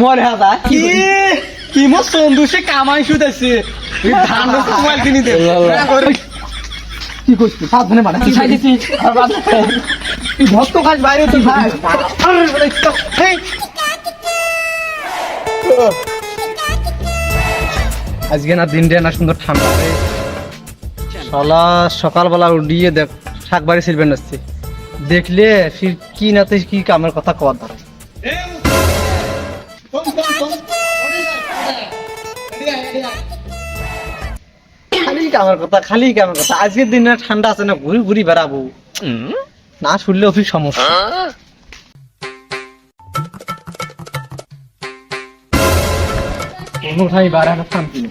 মরে হাজা কি? কি মো সন্দু সে কামাই শুতেছে ধান মোবাইল কিনে দে। কি করছিস সাবধানে বাড়া কি খাইছিস তুই ভক্ত খাস বাইরে তুই ভাই আজকে না দিনটা না সুন্দর ঠান্ডা। রে শালা সকালবেলা উঠিয়ে দেখ শাক বাড়ি ছিলবেন আসছে। দেখলে কি নাতে কি কামের কথা কওয়ার ধরে? খালি কামের কথা খালি কামের কথা। আজকের দিনে ঠান্ডা আছে না ঘুরি ঘুরি বেড়াবো। না শুনলে অফিস সমস্যা। শান্তি নেই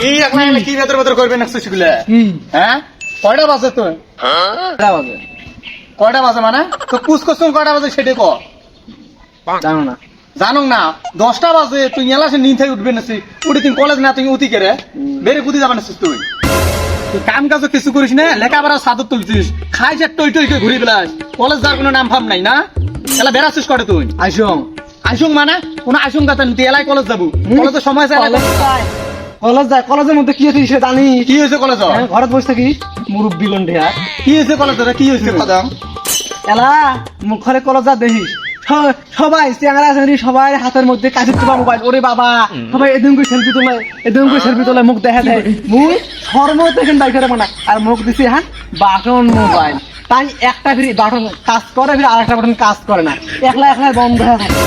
কি? একলা একলা কি ভেতর ভেতর করবে নাকছো সেগুলা হ্যাঁ? কয়টা বাজে তো কটা বাজে? কয়টা বাজে মানে? তো পুষ করছুন কয়টা বাজে সেটা কর জানো না। জানো না দশটা বাজে তুই এলা সে নিন থেকে উঠবে না উঠে তুই কলেজ না তুই উঠি কেরে বেড়ে কুদি যাবে না তুই। তুই কাম কাজও কিছু করিস না লেখাপড়া সাদর তুলছিস। খাই যে টই টই করে ঘুরি বেলাস কলেজ যাওয়ার কোনো নাম ফাম নাই না? এলা বেড়াচ্ছিস করে তুই? আইসং। আইসুং মানে? কোন আইসুং কথা তুই এলাই কলেজ যাব। কলেজের সময় আছে কলেজ যায়। কলেজ যায় কলেজের মধ্যে কি সে জানি কি হয়েছে কলেজ হ্যাঁ, ঘরত বসে থাকি। মুরব্বী গন্ধিয়া কি হয়েছে কলেজ কি হয়েছে? কথা এলা মুখরে কলেজ যা দেখিস। সবাই চেংরা চেংরি সবাই হাতের মধ্যে কাজে তোলা মোবাইল। ওরে বাবা, সবাই এদিন করে সেলফি তোলে এদিন করে সেলফি তোলে, মুখ দেখা দেয় মুখ সর্ব দেখেন বাইকের মানা, আর মুখ দিছি হ্যাঁ বাটন মোবাইল। তাই একটা ফিরি বাটন কাজ করে, ফিরে আর একটা বাটন কাজ করে না। একলা একলা বন্ধ হয়ে থাকে।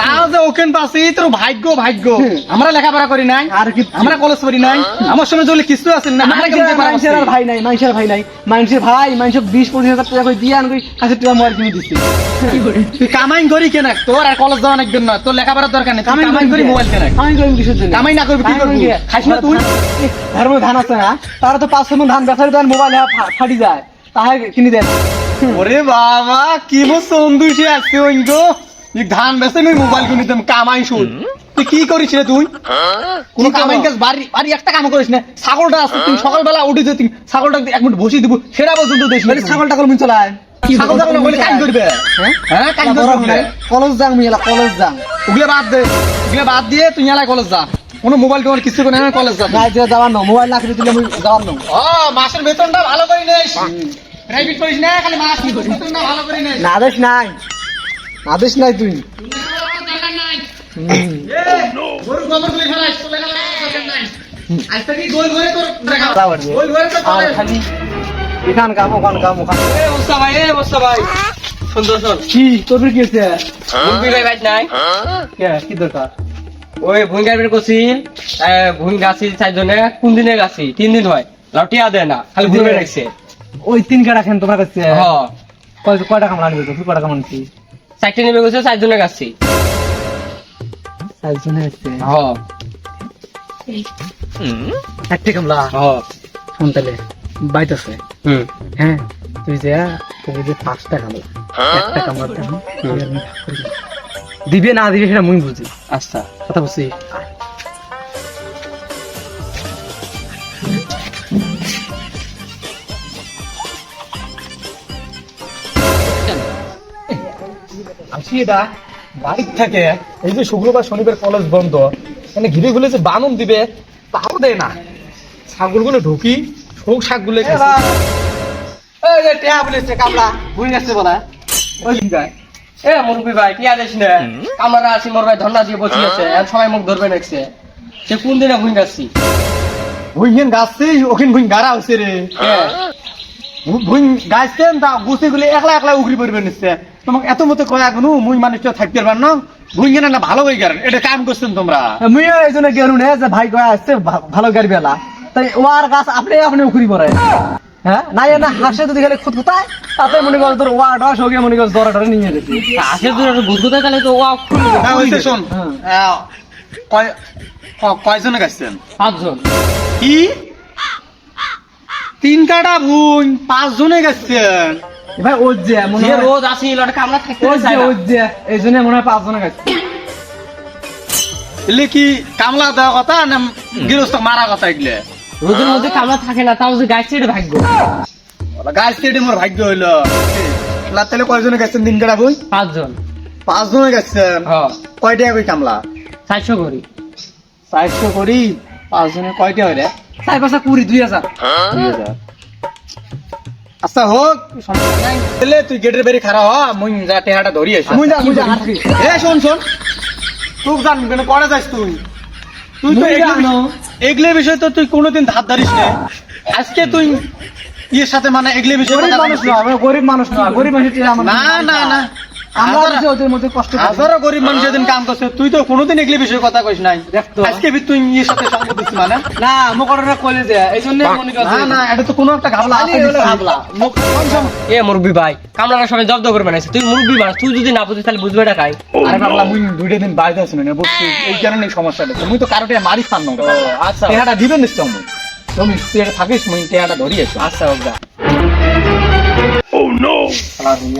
তাও যে ওকেন পাশে তোর ভাগ্য ভাগ্য। আমরা লেখাপড়া করি নাই আর কি আমরা কলেজ করি নাই আমার সময় চলে কিছু আছেন না মানুষের মানুষের আর ভাই নাই মানুষের ভাই নাই। মানুষের ভাই মানুষের বিশ পঁচিশ হাজার টাকা করে দিয়ে আন কাছে টাকা মোবাইল কিনে দিচ্ছি তুই কামাই করি কেন? তোর আর কলেজ যাওয়া একদম না তোর লেখাপড়ার দরকার নেই কামাই কামাই করি মোবাইল কেন কামাই করি কিসের কামাই না করবি কি করবি। খাইস না তুই? ধর্ম ধান আছে না? তারা তো পাঁচশো মন ধান বেচারি দেন মোবাইল ফাটি যায়। তাহে কিনে দেন। ওরে বাবা কি বো সন্দুষে আসছে ওইগো এই ধান বেচে নই মোবাইল কিনে দেম কামাই শুন। তুই কি করিস রে তুই? কোন কামাই কাজ বাড়ি বাড়ি একটা কাম করিস না। ছাগলটা আসছে তুই সকালবেলা উঠে যে তুই ছাগলটা এক মিনিট বসিয়ে দিব সেটা পর্যন্ত দেশ বলে ছাগল টাগল চলায়? ছাগল ছাগল বলে কাজ করবে? হ্যাঁ? হ্যাঁ কাজ করবে কলেজ যাং কলেজ যাং ওগুলো বাদ দে ওগুলো বাদ দিয়ে তুই এলাই কলেজ যা কোনো মোবাইল টোবাইল কিছু করে না কলেজ যা গায়ে দিয়ে যাওয়ার নো মোবাইল না কিনে দিলে মুই যাওয়ার নো ও মাসের বেতনটা ভালো করে নিস। প্রাইভেট করিস না খালি মাস বেতনটা ভালো করে নিস। আদেশ নাই। আদেশ নাই তুই। ঘরে ঘরে এখান কাম ওখান কাম ওখান ভাই এ বস্তা ভাই সুন্দর সুন্দর কি? তোর কি আছে ভাই নাই কে কি দরকার ওই বের করছিল চারজনে। কোন দিনে গাছি? তিন দিন হয়। লাউটিয়া দেয় না খালি ঘুরবে রাখছে। ওই তিন কাটা খেন তোমার কাছে? হ। কয় টাকা মানবে তো কয় টাকা মানছি চারটে নেমে গেছে সাইজনের কাছে কাছে হ। একটা কামলা হ। শুন তাহলে বাইত আছে হুম। হ্যাঁ তুই যে তোকে যে পাঁচটা কামলা একটা কামলা দিবে। না দিবে সেটা মুই বুঝি। আচ্ছা। কথা বুঝছি এটা বাড়ির থেকে এই যে শুক্রবার শনিবার কলেজ বন্ধ মানে ঘিরে ঘুরে যে বানন দিবে তাও দেয় না। ছাগলগুলো ঢুকি শোক শাকগুলো এ মুরব্বী ভাই কি আদেশ নে। কামরা আছি মোর ভাই ধন্না দিয়ে বসে আছে। সবাই মুখ ধরবে নাকছে সে কোন দিনে ভুঙ্গ গাছি ভুইন গাছছে ওখানে ভুইন গাড়া হচ্ছে রে। গাছছেন তা বুঝতে গেলে একলা একলা উগরি পড়বে নিচ্ছে তোমাকে এত মতো কয়া কোনো মুই মানুষটা থাকতে পারবার না। ভুইন না ভালো হয়ে গেলেন এটা কাম করছেন তোমরা। মুই এই জন্য গেলু নে যে ভাই কয়া আসছে ভালো গাড়ি বেলা। তাই ওয়ার গাছ আপনি আপনি উখরি পড়ে। হ্যাঁ? না না হাসে যদি গেলে খুদ খুতায় তাতে মনে কর তোর ওয়ার ডস হোক মনে কর জরা টরে নিয়ে গেছি। আসে দূরে বুঝতে গেলে তো ও খুলবে হ্যাঁ হয়েছে শোন। হ্যাঁ। কয়- ক- কয়জনে গাছছেন পাঁচজন। কি? তিন কাটা ভুইন পাঁচ জনে গেছেন ভাই ওই যে মনে যে হয় রোজ আসি লটে কামরা থাকতে ওই যে চায় না। ওই যে এই জন্য মনে হয় পাঁচ জনে গেছে। এলে কি কামলা দেওয়া কথা না গৃহস্থ মারা কথা এগুলো? রোদের মধ্যে কামরা থাকে না তাও যে গাছ এটা ভাগ্য। গাছ কেটে মোর ভাগ্য হইল। তাহলে কয়জনে গেছেন তিন কাটা ভুইন পাঁচজন পাঁচ জনে গেছেন হ্যাঁ কয় টাকা কই কামলা? চারশো করি। চারশো করি? পাঁচজনে কয়টা হয় রে চার পাঁচটা কুড়ি দুই হাজার। দুই হাজার। আচ্ছা হোক সমস্যা নাই। তাহলে তুই গেটের বেরি খারাপ হ মুই যা টেহাটা ধরি আসি। মুই যা মুই যা থাকি। এ শোন শোন। তুই জান কেন করে যাস তুই। তুই তো এগুলো বিষয় তো তুই কোনোদিন ধার ধারিস না। আজকে তুই ইয়ের সাথে মানে এগুলো বিষয় গরিব মানুষ না গরিব মানুষ না গরিব মানুষ না না না। আমরা যে ওদের মধ্যে কষ্ট হাজারো গরিব মানুষ যেদিন কাম করছে তুই তো কোনোদিন এগুলো বিষয়ে কথা কইস নাই। আজকে বি তুই ইয়ের সাথে সঙ্গ দিচ্ছিস মানে? না এই মনে করছে। না না এটা তো কোনো একটা ঘাবলা আছে হলো মুখ এ মুরব্বী ভাই কামলারা জব্দ করে বানাইছে। তুই মুরব্বী বানাস তুই যদি না বুঝিস তাহলে বুঝবে না কাই? আরে বাবলা মুই দুইটা দিন বাইরে আছি না বুঝছি। এই কারণে সমস্যাটা মুই তো কারোটা মারি ফান না আচ্ছা। টেহাটা দিবেন নিশ্চয় তুমি তুই এটা থাকিস মুই টেহাটা ধরি আছো আচ্ছা ওগা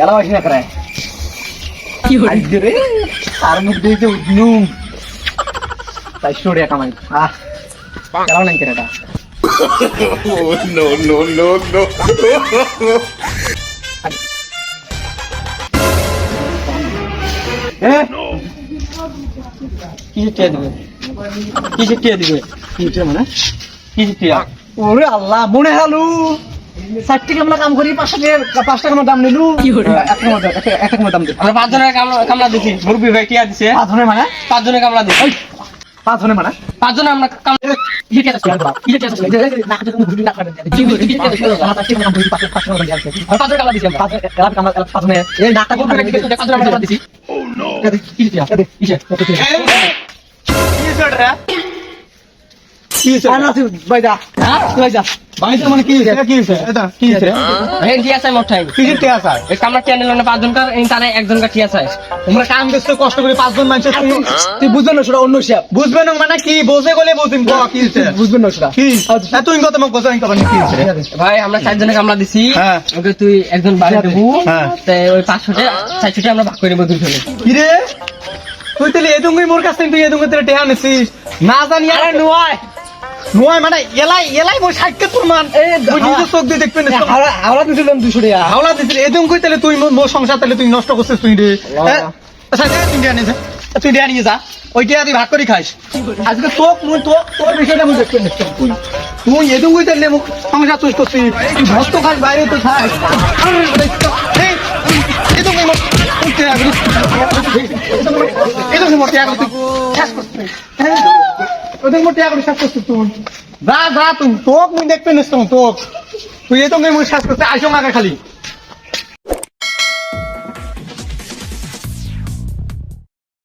এলা বাসি না করে কি হইছে রে। আর মুখ যে উঠনুম তাই কামাই। আহ এলাও নাই করে এটা এ কি টিয়া দিবে? কি টিয়া দিবে? কি হচ্ছে মানে? কি টিয়া? ওরে আল্লাহ মনে হালু। ষাটটি কামলা কাম করি পাঁচশো টাকা পাঁচ টাকা দাম নিলু এক টাকা দাম এক এক দাম দে আমরা পাঁচ জনের কামলা কামলা দিছি মুরব্বী ভাই টিয়া দিছে পাঁচ ধরে মানে পাঁচ জনের কামলা দিছি পাঁচ ধরে মানে পাঁচ জনে আমরা কামলা পাঁচ জনের কামলা দিছি আমরা কামলা টিয়া কিসে কি হচ্ছে ভাই যা ভাই যা ভাই যা মানে কি কি এটা কি মোটাই কি আছে এই না এই তারে একজন কা তোমরা কাম করছ কষ্ট করে পাঁচজন মানুষ তুই বুঝবেন না সেটা অন্য না মানে কি? বোঝে গলে বুঝিম ক কি হচ্ছে বুঝবেন না সেটা। কি? তুই বোঝাই ভাই আমরা চার জনে কামলা দিছি। হ্যাঁ। ওকে তুই একজন বাড়ি দেবো। হ্যাঁ। তাই ওই পাঁচশো টাকা চারশো টাকা আমরা ভাগ করে কি রে? তুই তাহলে মোর কাছ তুই এদুঙ্গি তোর টেহা নিছিস না জানি আর নয়! নয় মানে এলাই এলাই মোর সাইকে তোর মান তুই নিজে চোখ দিয়ে দেখবি না দুশো টাকা হাওলা দিছিল এদুঙ্গি তাহলে তুই মোর- সংসার তাহলে তুই নষ্ট করছিস তুই রে আচ্ছা তুই দেয়া নিয়ে তুই দেয়া নিয়ে যা ওইটা তুই ভাগ করে খাইস আজকে তোক মুই তোর তোর বিষয়টা মুই দেখতে নিচ্ছি তুই তুই এদুঙ্গি তাহলে মুখ সংসার চুষ করছিস তুই ভস্ত খাস বাইরে তো খাস মোর মোর তুই শেষ করছিস। ওদের টেহা করিস শেষ করছিস তুই যা যা, তুই তোক, মুই দেখতে নিস তোক। তুই এদুঙ্গি মুই শেষ করছিস আইসো আগে খালি।